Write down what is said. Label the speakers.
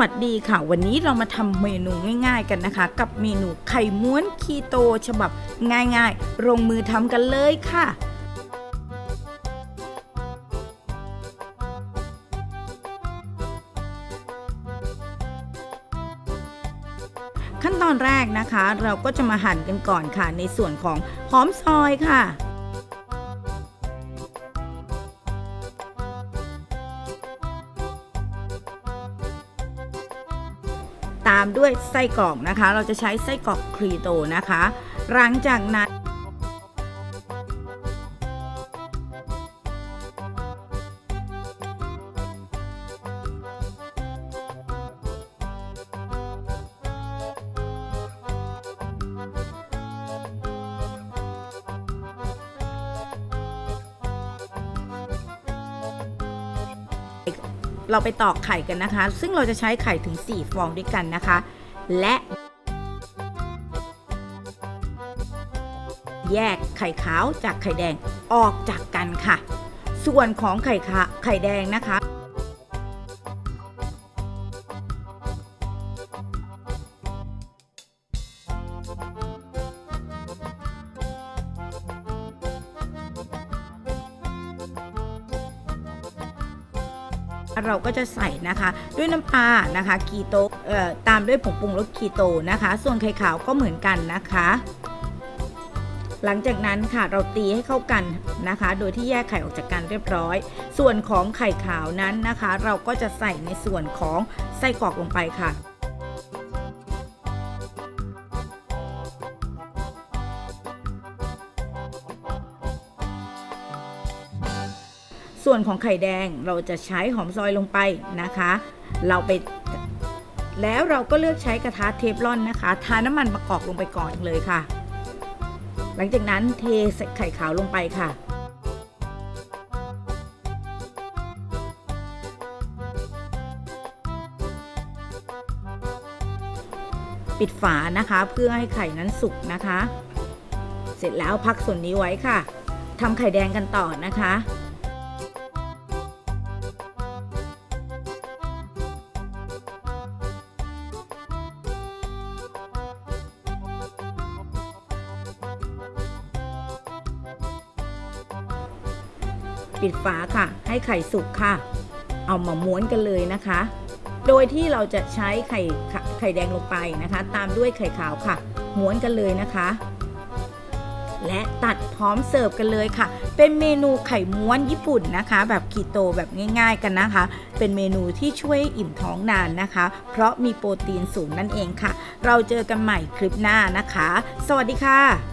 Speaker 1: วัสดีค่ะ วันนี้เรามาทำเมนูง่าย ๆ กันนะคะ กับเมนูไข่ม้วนคีโต ฉบับง่ายๆลงมือทำกันเลยค่ะ ขั้นตอนแรกนะคะ เราก็จะมาหั่นกันก่อนค่ะ ในส่วนของหอมซอยค่ะ ตามด้วยไส้กรอกนะคะ เราจะใช้ไส้กรอกครีโตนะคะ หลังจากนั้น เราไปตอกไข่กันนะคะ ซึ่งเราจะใช้ไข่ถึง 4 ฟองด้วยกันนะคะ และแยกไข่ขาวจากไข่แดงออกจากกันค่ะ ส่วนของไข่ขะไข่แดงนะคะ เราก็จะใส่นะคะ ด้วยน้ำปลานะคะคีโตตามด้วยผงปรุงรสคีโตนะคะ ส่วนไข่ขาวก็เหมือนกันนะคะ หลังจากนั้นค่ะเราตีให้เข้ากันนะคะ โดยที่แยกไข่ออกจากกันเรียบร้อย ส่วนของไข่ขาวนั้นนะคะ เราก็จะใส่ในส่วนของไส้กรอกลงไปค่ะ ส่วนของไข่แดงเราจะใช้หอมซอยลงไปนะคะ เราไปแล้วเราก็เลือกใช้กระทะเทฟลอนนะคะ ทาน้ำมันมะกอกลงไปก่อนเลยค่ะ หลังจากนั้นเทใส่ไข่ขาวลงไปค่ะ ปิดฝานะคะเพื่อให้ไข่นั้นสุกนะคะ เสร็จแล้วพักส่วนนี้ไว้ค่ะทำไข่แดงกันต่อนะคะ ปิดฝาค่ะ ให้ไข่สุกค่ะ เอามาม้วนกันเลยนะคะ โดยที่เราจะใช้ไข่ไข่แดงลงไปนะคะ ตามด้วยไข่ขาวค่ะ ม้วนกันเลยนะคะ และตัดพร้อมเสิร์ฟกันเลยค่ะ เป็นเมนูไข่ม้วนญี่ปุ่นนะคะ แบบคีโตแบบง่าย ๆกันนะคะ เป็นเมนูที่ช่วยอิ่มท้องนานนะคะ เพราะมีโปรตีนสูงนั่นเองค่ะ เราเจอกันใหม่คลิปหน้านะคะ สวัสดีค่ะ